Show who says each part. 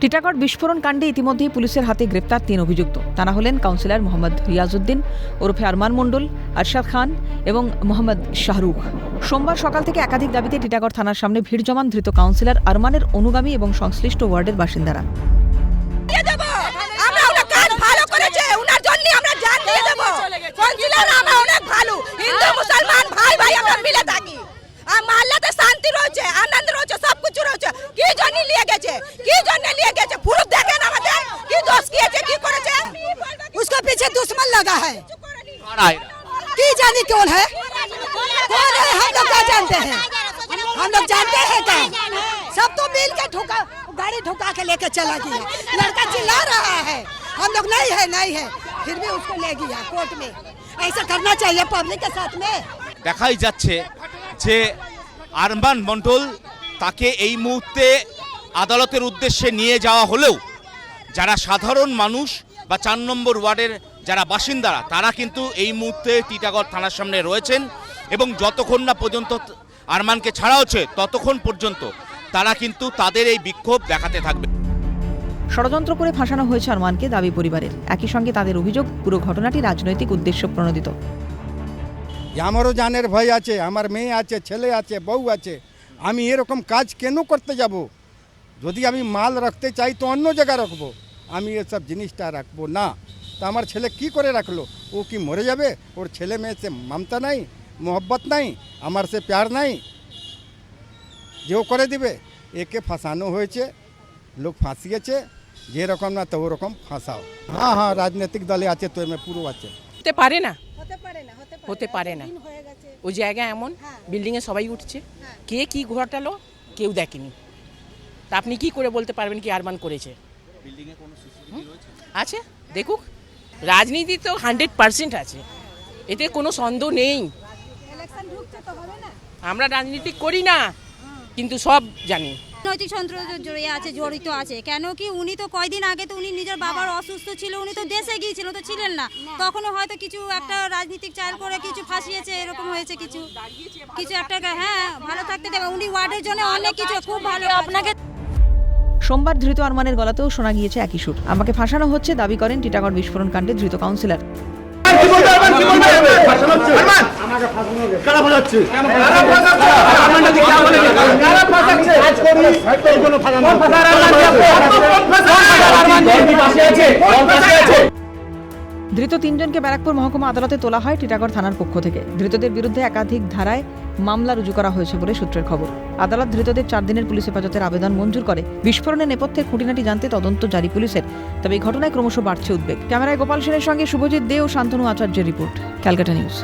Speaker 1: টিটাগড় বিস্ফোরণ কাণ্ডে ইতিমধ্যেই পুলিশের হাতে গ্রেপ্তার তিন অভিযুক্ত। তারা হলেন কাউন্সিলর মোহাম্মদ রিয়াজউদ্দিন ওরফে আরমান মণ্ডল, আরশাদ খান এবং মোহাম্মদ শাহরুখ। সোমবার সকাল থেকে একাধিক দাবিতে টিটাগড় থানার সামনে ভিড় জমান ধৃত কাউন্সিলর আরমানের অনুগামী এবং সংশ্লিষ্ট ওয়ার্ডের বাসিন্দারা।
Speaker 2: দিয়ে দেব! আমরা ওনার কাজ ভালো
Speaker 3: दुश्मन लगा है
Speaker 4: कारा है
Speaker 3: की जानी कौन है कौन है हम लोग क्या जानते हैं हम लोग जानते हैं क्या सब तो मिल के ठुका गाड़ी ठुका के लेके चला गया लड़का चिल्ला रहा है हम लोग नहीं है नहीं है फिर भी उसको ले गया कोर्ट में ऐसा करना चाहिए पब्लिक के साथ में
Speaker 4: দেখাই যাচ্ছে যে আরমান মণ্ডল তাকে এই মুহূর্তে আদালতের উদ্দেশ্যে নিয়ে যাওয়া হলেও যারা সাধারণ মানুষ বা চার নম্বর ওয়ার্ডের যারা বাসিন্দারা তারা কিন্তু এই মুহূর্তে টিটাগড় থানার সামনে রয়েছেন এবং যতক্ষণ না পর্যন্ত আরমানকে ছাড়া হচ্ছে ততক্ষণ পর্যন্ত তারা কিন্তু তাদের এই বিক্ষোভ দেখাতে থাকবে।
Speaker 1: ষড়যন্ত্র করে ফাঁসানো হয়েছে আরমানকে দাবি পরিবারের। একই সঙ্গে তাদের অভিযোগ পুরো ঘটনাটি রাজনৈতিক উদ্দেশ্য প্রণোদিত।
Speaker 5: আমারও জানের ভয় আছে আমার মেয়ে আছে ছেলে আছে বউ আছে। আমি এরকম কাজ কেন করতে যাব? যদি আমি মাল রাখতে চাই তো অন্য জায়গায় রাখব। আমি এসব জিনিসটা রাখব না। তা আমার ছেলে কি করে রাখল? ও কি মরে যাবে? ওর ছেলে মেয়ে সে মমতা নাই মোহব্বত নাই আমার সে প্যার নাই। যে ও করে দিবে একে ফাঁসানো হয়েছে লোক ফাঁসিয়েছে যেরকম না তো ওরকম ফাঁসাও। হ্যাঁ হ্যাঁ রাজনৈতিক দলে আছে তো এমনি পুরো আছে।
Speaker 6: হতে পারে না?
Speaker 3: হতে পারে না হতে
Speaker 6: হতে পারে না। ওই জায়গায় এমন বিল্ডিংয়ে সবাই উঠছে। কে কি ঘটালো কেউ দেখেনি। তা আপনি কি করে বলতে পারবেন কি আরমান করেছে? আছে দেখুক। রাজনীতি তো হান্ড্রেড পার্সেন্ট আছে। এতে কোনো সন্দেহ নেই।
Speaker 3: ইলেকশন ঢুকছে তো হবে না?
Speaker 6: আমরা রাজনীতি করি না কিন্তু সব জানি।
Speaker 7: রাজনৈতিক যন্ত্র জড়িয়ে আছে জড়িত আছে। কেন কি উনি তো কয়দিন আগে তো উনি নিজের বাবার অসুস্থ ছিল উনি তো দেশে গিয়েছিল তো ছিলেন না। তখনও হয়তো কিছু একটা রাজনীতিক চাল করে কিছু ফাঁসিয়েছে এরকম হয়েছে কিছু। কিছু একটা হ্যাঁ ভালো থাকতে দেবে। উনি ওয়ার্ডের জন্য অনেক কিছু খুব ভালো। আপনাকে
Speaker 1: সোমবার ধৃত আরমানের গলাতেও শোনা গিয়েছে একই সুর আমাকে ফাঁসানো হচ্ছে দাবি করেন টিটাগড় বিস্ফোরণ কাণ্ডে ধৃত কাউন্সিলর ধৃত তিনজনকে ব্যারাকপুর মহকুমা আদালতে তোলা হয় টিটাগড় থানার পক্ষ থেকে। ধৃতদের বিরুদ্ধে একাধিক ধারায় মামলা রুজু করা হয়েছে বলে সূত্রের খবর। আদালত ধৃতদের চার দিনের পুলিশ হেফাজতের আবেদন মঞ্জুর করে। বিস্ফোরণের নেপথ্যে খুঁটিনাটি জানতে তদন্ত জারি পুলিশের। তবে এই ঘটনায় ক্রমশ বাড়ছে উদ্বেগ। ক্যামেরায় গোপাল সেনের সঙ্গে শুভজিৎ দে ও শান্তনু আচার্যের রিপোর্ট। Calcutta news.